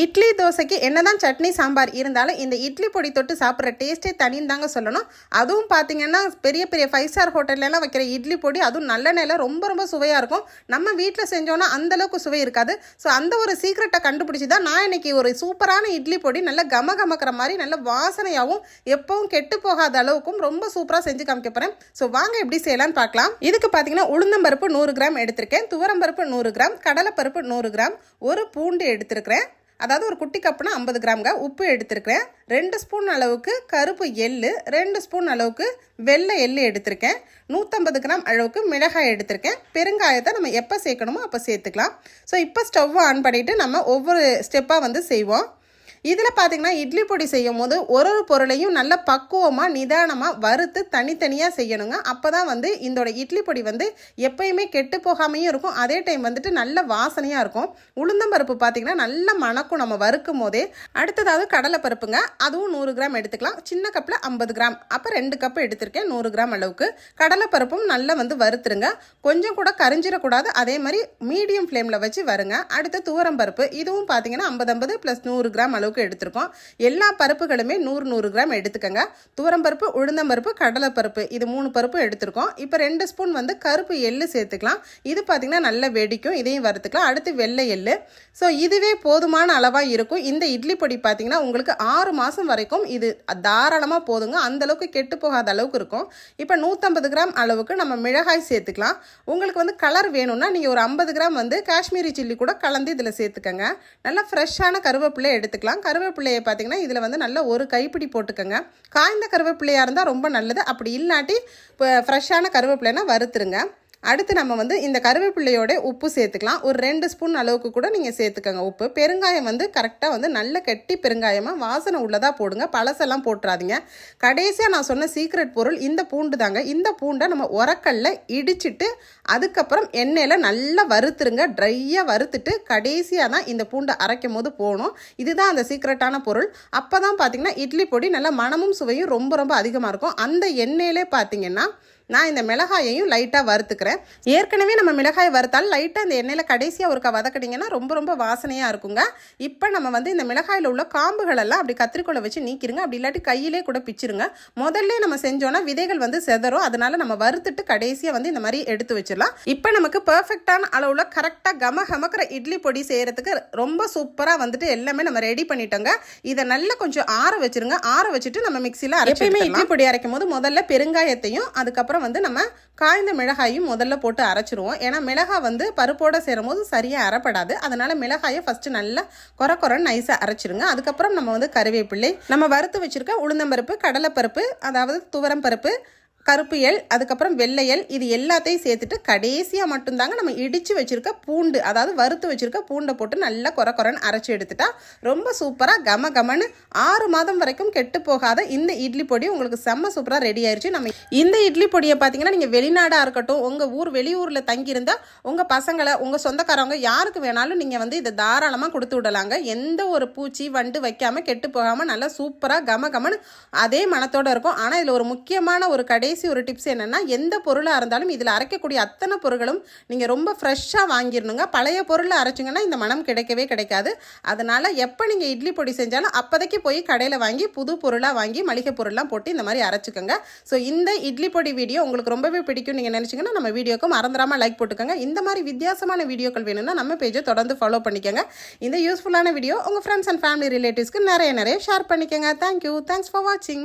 இட்லி தோசைக்கு என்னதான் சட்னி சாம்பார் இருந்தாலும் இந்த இட்லி பொடி தொட்டு சாப்பிட்ற டேஸ்ட்டே தனின்னு தாங்க சொல்லணும். அதுவும் பார்த்தீங்கன்னா பெரிய பெரிய ஃபைவ் ஸ்டார் ஹோட்டல்லலாம் வைக்கிற இட்லி பொடி அதுவும் நல்லெண்ணெயில் ரொம்ப ரொம்ப சுவையாக இருக்கும். நம்ம வீட்டில் செஞ்சோன்னா அந்தளவுக்கு சுவை இருக்காது. ஸோ அந்த ஒரு சீக்ரெட்டை கண்டுபிடிச்சி தான் நான் இன்னைக்கு ஒரு சூப்பரான இட்லி பொடி நல்ல கம கமக்கிற மாதிரி நல்ல வாசனையாகவும் எப்பவும் கெட்டு போகாத அளவுக்கும் ரொம்ப சூப்பராக செஞ்சு காமிக்க போகிறேன் ஸோ வாங்க எப்படி செய்யலாம்னு பார்க்கலாம் இதுக்கு பார்த்தீங்கன்னா உளுந்தம்பருப்பு நூறு கிராம் எடுத்திருக்கேன். துவரம்பருப்பு நூறு கிராம் கடலைப்பருப்பு நூறு கிராம் ஒரு பூண்டு எடுத்திருக்கிறேன். அதாவது ஒரு குட்டி கப்புனா ஐம்பது கிராம்ங்க. உப்பு எடுத்திருக்கிறேன். ரெண்டு ஸ்பூன் அளவுக்கு கருப்பு எள்ளு ரெண்டு ஸ்பூன் அளவுக்கு வெள்ளை எள்ளு எடுத்திருக்கேன். நூற்றம்பது கிராம் அளவுக்கு மிளகாய் எடுத்திருக்கேன். பெருங்காயத்தை நம்ம எப்போ சேர்க்கணுமோ அப்போ சேர்த்துக்கலாம். ஸோ இப்போ ஸ்டவ் ஆன் பண்ணிவிட்டு நம்ம ஒவ்வொரு ஸ்டெப்பாக வந்து செய்வோம். இதில் பார்த்தீங்கன்னா இட்லி பொடி செய்யும் போது ஒரு ஒரு பொருளையும் நல்ல பக்குவமாக நிதானமாக வறுத்து தனித்தனியாக செய்யணுங்க. அப்போ தான் வந்து இதோட இட்லி பொடி வந்து எப்பயுமே கெட்டு போகாமையும் இருக்கும். அதே டைம் வந்துட்டு நல்ல வாசனையாக இருக்கும். உளுந்தம்பருப்பு பார்த்தீங்கன்னா நல்ல மணக்கும் நம்ம வறுக்கும் போதே. அடுத்ததாவது கடலைப்பருப்புங்க அதுவும் நூறு கிராம் எடுத்துக்கலாம். சின்ன கப்பில் ஐம்பது கிராம். அப்போ ரெண்டு கப் எடுத்திருக்கேன் நூறு கிராம் அளவுக்கு. கடலைப்பருப்பும் நல்லா வந்து வறுத்துருங்க. கொஞ்சம் கூட கரிஞ்சிடக்கூடாது. அதே மாதிரி மீடியம் ஃப்ளேமில் வச்சு வருங்க. அடுத்து துவரம் பருப்பு. இதுவும் பார்த்தீங்கன்னா ஐம்பது ஐம்பது ப்ளஸ் நூறு கிராம் அளவுக்கு எடுத்திருக்கோம். எல்லா பருப்புகளுமே நூறு நூறு கிராம் எடுத்துக்கோங்க. துவரம் பருப்பு உளுந்தம்பருப்பு கடலைப்பருப்பு இது மூணு பருப்பு எடுத்திருக்கோம். இப்போ ரெண்டு ஸ்பூன் வந்து கருப்பு எள்ளு சேர்த்துக்கலாம். இது பார்த்தீங்கன்னா நல்ல வெடிக்கும். இதையும் வறுத்துக்கலாம். அடுத்து வெள்ளை எள்ளு. ஸோ இதுவே போதுமான அளவாக இருக்கும். இந்த இட்லி பொடி பார்த்தீங்கன்னா உங்களுக்கு ஆறு மாதம் வரைக்கும் இது தாராளமாக போதுங்க. அந்த அளவுக்கு கெட்டு போகாத அளவுக்கு இருக்கும். இப்போ நூற்றம்பது கிராம் அளவுக்கு நம்ம மிளகாய் சேர்த்துக்கலாம். உங்களுக்கு வந்து கலர் வேணும்னா நீங்கள் ஒரு ஐம்பது கிராம் வந்து காஷ்மீரி சில்லி கூட கலந்து இதில் சேர்த்துக்கங்க. நல்லா ஃப்ரெஷ்ஷான கருவேப்பிலை எடுத்துக்கலாம். கருவேப்பிள்ளையை பார்த்திங்கன்னா இதில் வந்து நல்ல ஒரு கைப்பிடி போட்டுக்கோங்க. காய்ந்த கருவேப்பிள்ளையாக இருந்தால் ரொம்ப நல்லது. அப்படி இல்லாட்டி இப்போ ஃப்ரெஷ்ஷான கருவேப்பிலைனா வறுத்துருங்க. அடுத்து நம்ம வந்து இந்த கருவேப்பிள்ளையோட உப்பு சேர்த்துக்கலாம். ஒரு ரெண்டு ஸ்பூன் அளவுக்கு கூட நீங்கள் சேர்த்துக்கோங்க உப்பு. பெருங்காயம் வந்து கரெக்டாக வந்து நல்ல கட்டி பெருங்காயமாக வாசனை உள்ளதாக போடுங்க. பழசெல்லாம் போட்டுறாதீங்க. கடைசியாக நான் சொன்ன சீக்ரெட் பொருள் இந்த பூண்டு தாங்க. இந்த பூண்டை நம்ம உரக்கல்ல இடிச்சிட்டு அதுக்கப்புறம் எண்ணெயில் நல்லா வறுத்துருங்க. ட்ரையாக வறுத்துட்டு கடைசியாக தான் இந்த பூண்டை அரைக்கும் போது போகணும். இதுதான் அந்த சீக்ரெட்டான பொருள். அப்போ தான் பார்த்தீங்கன்னா இட்லி பொடி நல்லா மணமும் சுவையும் ரொம்ப ரொம்ப அதிகமாக இருக்கும். அந்த எண்ணெயிலே பார்த்தீங்கன்னா நான் இந்த மிளகாயையும் லைட்டாக வறுத்துக்கிறேன். ஏற்கனவே நம்ம மிளகாய் வறுத்தால் லைட்டாக இந்த எண்ணெயில் கடைசியாக ஒருக்கா வதக்கிட்டிங்கன்னா ரொம்ப ரொம்ப வாசனையாக இருக்குங்க. இப்போ நம்ம வந்து இந்த மிளகாயில் உள்ள காம்புகளெல்லாம் அப்படி கத்திரிக்கோலை வச்சு நீக்கிருங்க. அப்படி இல்லாட்டி கையிலே கூட பிச்சிருங்க. முதல்ல நம்ம செஞ்சோன்னா விதைகள் வந்து செதறும். அதனால நம்ம வறுத்துட்டு கடைசியாக வந்து இந்த மாதிரி எடுத்து வச்சிடலாம். இப்போ நமக்கு பர்ஃபெக்டான அளவில் கரெக்டாக கம கமக்கிற இட்லி பொடி செய்கிறதுக்கு ரொம்ப சூப்பராக வந்துட்டு எல்லாமே நம்ம ரெடி பண்ணிட்டோங்க. இதை நல்லா கொஞ்சம் ஆற வச்சிருங்க. ஆற வச்சுட்டு நம்ம மிக்சியில் அரைச்சுமே இட்லி பொடி அரைக்கும் போது முதல்ல பெருங்காயத்தையும் அதுக்கப்புறம் வந்து நம்ம காய்ந்த மிளகாயும் முதல்ல போட்டு அரைச்சிருவோம். ஏன்னா மிளகாய் வந்து பருப்போட சேரும் போது சரியாக அரைப்படாது. அதனால் மிளகாயை ஃபஸ்ட்டு நல்லா கொர கொரன்னு நைஸாக அரைச்சிருங்க. அதுக்கப்புறம் நம்ம வந்து கருவேப்பிள்ளை நம்ம வறுத்து வச்சிருக்க உளுந்தம்பருப்பு கடலைப்பருப்பு அதாவது துவரம் பருப்பு கருப்பு எல் அதுக்கப்புறம் வெள்ளை எல் இது எல்லாத்தையும் சேர்த்துட்டு கடைசியாக மட்டும்தாங்க நம்ம இடித்து வச்சுருக்க பூண்டு அதாவது வறுத்து வச்சுருக்க பூண்டை போட்டு நல்லா கொர குறைன்னு அரைச்சி எடுத்துட்டா ரொம்ப சூப்பராக கம கமன்னு ஆறு மாதம் வரைக்கும் கெட்டு போகாத இந்த இட்லி பொடி உங்களுக்கு செம்ம சூப்பராக ரெடி ஆயிடுச்சு நம்ம இந்த இட்லி பொடியை பார்த்தீங்கன்னா நீங்கள் வெளிநாடாக இருக்கட்டும் உங்கள் ஊர் வெளியூரில் தங்கியிருந்தால் உங்கள் பசங்களை உங்கள் சொந்தக்காரவங்க யாருக்கு வேணாலும் நீங்கள் வந்து இதை தாராளமாக கொடுத்து விடலாங்க. எந்த ஒரு பூச்சி வண்டு வைக்காமல் கெட்டு போகாமல் நல்லா சூப்பராக கம கமன்னு அதே மனத்தோடு இருக்கும். ஆனால் இதில் ஒரு முக்கியமான ஒரு கடை கடைசி ஒரு டிப்ஸ் என்னென்னா எந்த பொருளாக இருந்தாலும் இதில் அரைக்கக்கூடிய அத்தனை பொருட்களும் நீங்கள் ரொம்ப ஃப்ரெஷ்ஷாக வாங்கிடணுங்க. பழைய பொருளை அரைச்சிங்கன்னா இந்த மனம் கிடைக்கவே கிடைக்காது. அதனால் எப்போ நீங்கள் இட்லி பொடி செஞ்சாலும் அப்போதைக்கு போய் கடையில் வாங்கி புது பொருளாக வாங்கி மளிகை பொருள்லாம் போட்டு இந்த மாதிரி அரைச்சிக்கோங்க. ஸோ இந்த இட்லி பொடி வீடியோ உங்களுக்கு ரொம்பவே பிடிக்கும் நீங்கள் நினச்சிங்கன்னா நம்ம வீடியோக்கு மறந்துடாமல் லைக் போட்டுக்கோங்க. இந்த மாதிரி வித்தியாசமான வீடியோக்கள் வேணும்னா நம்ம பேஜை தொடர்ந்து ஃபாலோ பண்ணிக்கோங்க. இந்த யூஸ்ஃபுல்லான வீடியோ உங்கள் ஃப்ரெண்ட்ஸ் அண்ட் ஃபேமிலி ரிலேட்டிவ்ஸ்க்கு நிறைய நிறைய ஷேர் பண்ணிக்கோங்க. தேங்க்யூ தேங்க்ஸ் ஃபார் வாட்சிங்